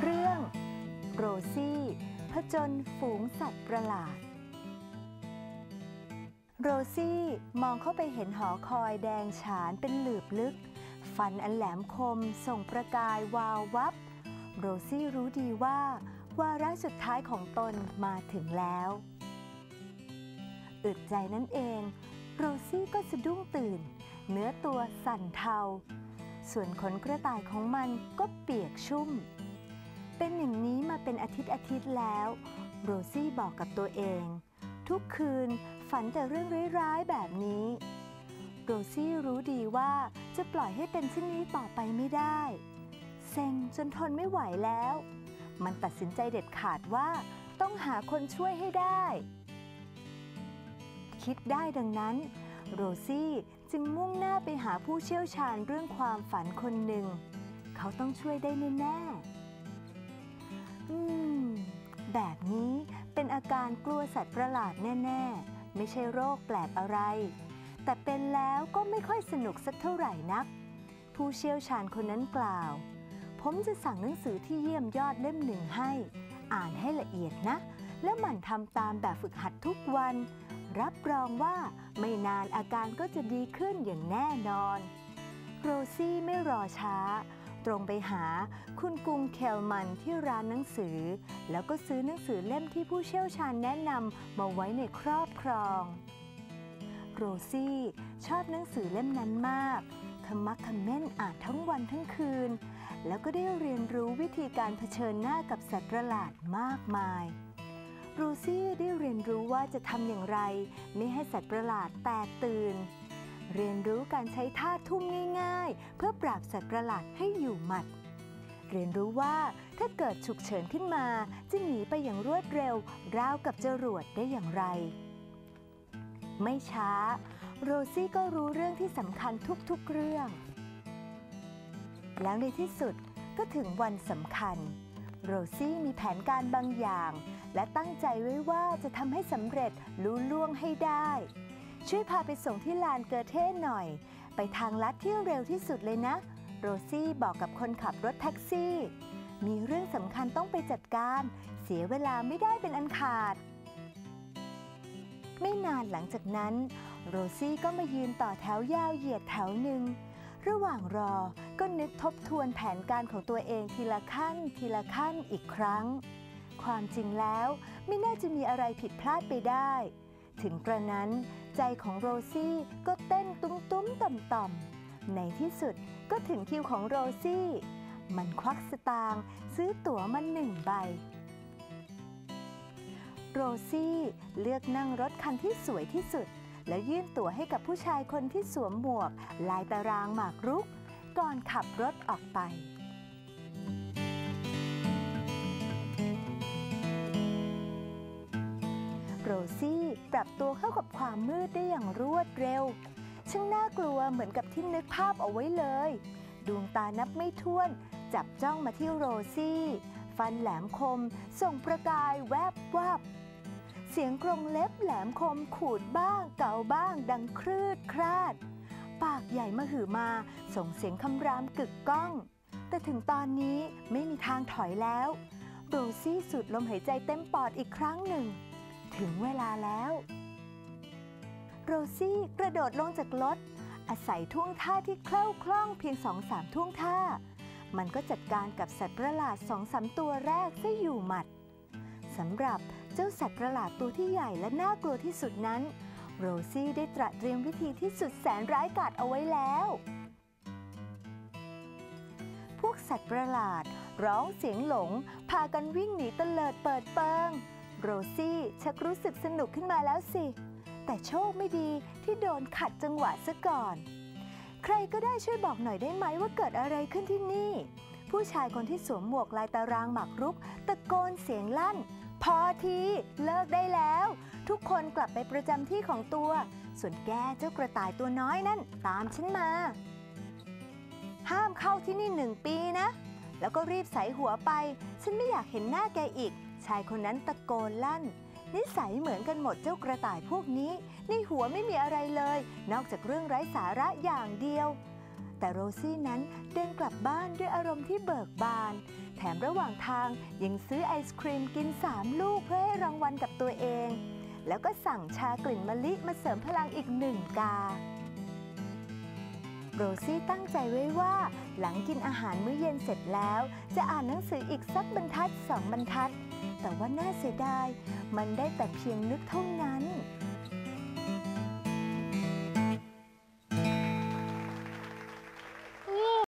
เรื่องโรซี่ผจญฝูงสัตว์ประหลาด โรซี่มองเข้าไปเห็นหอคอยแดงฉานเป็นหลืบลึก ฟันอันแหลมคมส่งประกายวาววับ โรซี่รู้ดีว่า วาระสุดท้ายของตนมาถึงแล้วอึดใจนั่นเอง โรซี่ก็สะดุ้งตื่น เนื้อตัวสั่นเทา ส่วนขนกระต่ายของมันก็เปียกชุ่ม เป็นอย่างนี้มาเป็นอาทิตย์อาทิตย์แล้ว โรซี่บอกกับตัวเอง ทุกคืนฝันแต่เรื่องร้ายๆแบบนี้ โรซี่รู้ดีว่าจะปล่อยให้เป็นเช่นนี้ต่อไปไม่ได้ เซ็งจนทนไม่ไหวแล้ว มันตัดสินใจเด็ดขาดว่าต้องหาคนช่วยให้ได้ คิดได้ดังนั้น โรซี่ จึงมุ่งหน้าไปหาผู้เชี่ยวชาญเรื่องความฝันคนหนึ่ง เขาต้องช่วยได้แน่ๆอืม แบบนี้เป็นอาการกลัวสัตว์ประหลาดแน่ ๆ ไม่ใช่โรคแปลกอะไร แต่เป็นแล้วก็ไม่ค่อยสนุกสักเท่าไหร่นัก ผู้เชี่ยวชาญคนนั้นกล่าว ผมจะสั่งหนังสือที่เยี่ยมยอดเล่มหนึ่งให้ อ่านให้ละเอียดนะ แล้วหมั่นทำตามแบบฝึกหัดทุกวัน รับรองว่าไม่นานอาการก็จะดีขึ้นอย่างแน่นอน โรซี่ไม่รอช้า ตรงไปหาคุณกุงเคลมันที่ร้านหนังสือ แล้วก็ซื้อหนังสือเล่มที่ผู้เชี่ยวชาญแนะนำมาไว้ในครอบครอง โรซี่ชอบหนังสือเล่มนั้นมากขมักขม้นอ่านทั้งวันทั้งคืน แล้วก็ได้เรียนรู้วิธีการเผชิญหน้ากับสัตว์ประหลาดมากมาย รซี่ได้เรียนรู้ว่าจะทำอย่างไร ไม่ให้สัตว์ประหลาดแตกตื่น เรียนรู้การใช้ท่าทุ่มง่าย ๆ เพื่อปราบสัตว์ประหลาดให้อยู่หมัด เรียนรู้ว่าถ้าเกิดฉุกเฉินขึ้นมา จะหนีไปอย่างรวดเร็ว ราวกับจรวดได้อย่างไร ไม่ช้า โรซี่ก็รู้เรื่องที่สำคัญทุกๆเรื่อง แล้วในที่สุดก็ถึงวันสำคัญ โรซี่มีแผนการบางอย่าง และตั้งใจไว้ว่าจะทำให้สำเร็จลุล่วงให้ได้ ช่วยพาไปส่งที่ลานเกอเท่หน่อย ไปทางลัดที่เร็วที่สุดเลยนะ โรซี่บอกกับคนขับรถแท็กซี่ มีเรื่องสำคัญต้องไปจัดการ เสียเวลาไม่ได้เป็นอันขาด ไม่นานหลังจากนั้น โรซี่ก็มายืนต่อแถวยาวเหยียดแถวหนึ่งระหว่างรอก็นึกทบทวนแผนการของตัวเองทีละขั้นทีละขั้นอีกครั้ง ความจริงแล้ว ไม่น่าจะมีอะไรผิดพลาดไปได้ ถึงกระนั้น ใจของโรซี่ก็เต้นตุ้มตุ้มต่อมต่อมในที่สุดก็ถึงคิวของโรซี่ มันควักสตางค์ซื้อตั๋วมาหนึ่งใบ โรซี่เลือกนั่งรถคันที่สวยที่สุด แล้วยื่นตั๋วให้กับผู้ชายคนที่สวมหมวก ลายตารางหมากรุก ก่อนขับรถออกไป ซี่ ปรับตัวเข้ากับความมืดได้อย่างรวดเร็ว ช่างน่ากลัวเหมือนกับที่นึกภาพเอาไว้เลย ดวงตานับไม่ถ้วน จับจ้องมาที่โรซี่ ฟันแหลมคม ส่งประกายแวบวับเสียงกรงเล็บแหลมคมขูดบ้างเกาบ้าง ดังครืดคราด ปากใหญ่มาหือมา ส่งเสียงคำรามกึกก้อง แต่ถึงตอนนี้ไม่มีทางถอยแล้ว โรซี่สูดลมหายใจเต็มปอดอีกครั้งหนึ่ง ถึงเวลาแล้ว โรซี่กระโดดลงจากรถ อาศัยท่วงท่าที่เคล้าคล่องเพียงสองสามท่วงท่า มันก็จัดการกับสัตว์ประหลาดสองสามตัวแรกได้อยู่หมัดสำหรับเจ้าสัตว์ประหลาดตัวที่ใหญ่และน่ากลัวที่สุดนั้น โรซี่ได้ตระเตรียมวิธีที่สุดแสนร้ายกาจเอาไว้แล้ว พวกสัตว์ประหลาดร้องเสียงหลง พากันวิ่งหนีเตลิดเปิดเปิง โรซี่ชักรู้สึกสนุกขึ้นมาแล้วสิ แต่โชคไม่ดีที่โดนขัดจังหวะซะก่อน ใครก็ได้ช่วยบอกหน่อยได้ไหมว่าเกิดอะไรขึ้นที่นี่ ผู้ชายคนที่สวมหมวกลายตารางหมากรุก ตะโกนเสียงลั่น พอทีเลิกได้แล้ว ทุกคนกลับไปประจำที่ของตัว ส่วนแกเจ้ากระต่ายตัวน้อยนั่นตามฉันมา ห้ามเข้าที่นี่หนึ่งปีนะ แล้วก็รีบใส่หัวไป ฉันไม่อยากเห็นหน้าแกอีก ชายคนนั้นตะโกนลั่น นิสัยเหมือนกันหมดเจ้ากระต่ายพวกนี้ ในหัวไม่มีอะไรเลย นอกจากเรื่องไร้สาระอย่างเดียว แต่โรซี่นั้นเดินกลับบ้านด้วยอารมณ์ที่เบิกบาน แถมระหว่างทางยังซื้อไอศครีมกิน3ลูกเพื่อให้รางวัลกับตัวเอง แล้วก็สั่งชากลิ่นมะลิมาเสริมพลังอีกหนึ่งกา รซี่ตั้งใจไว้ว่า หลังกินอาหารมื้อเย็นเสร็จแล้ว จะอ่านหนังสืออีกสักบรรทัดสองบรรทัด แต่ว่าน่าเสียดาย มันได้แต่เพียงนึกเท่านั้น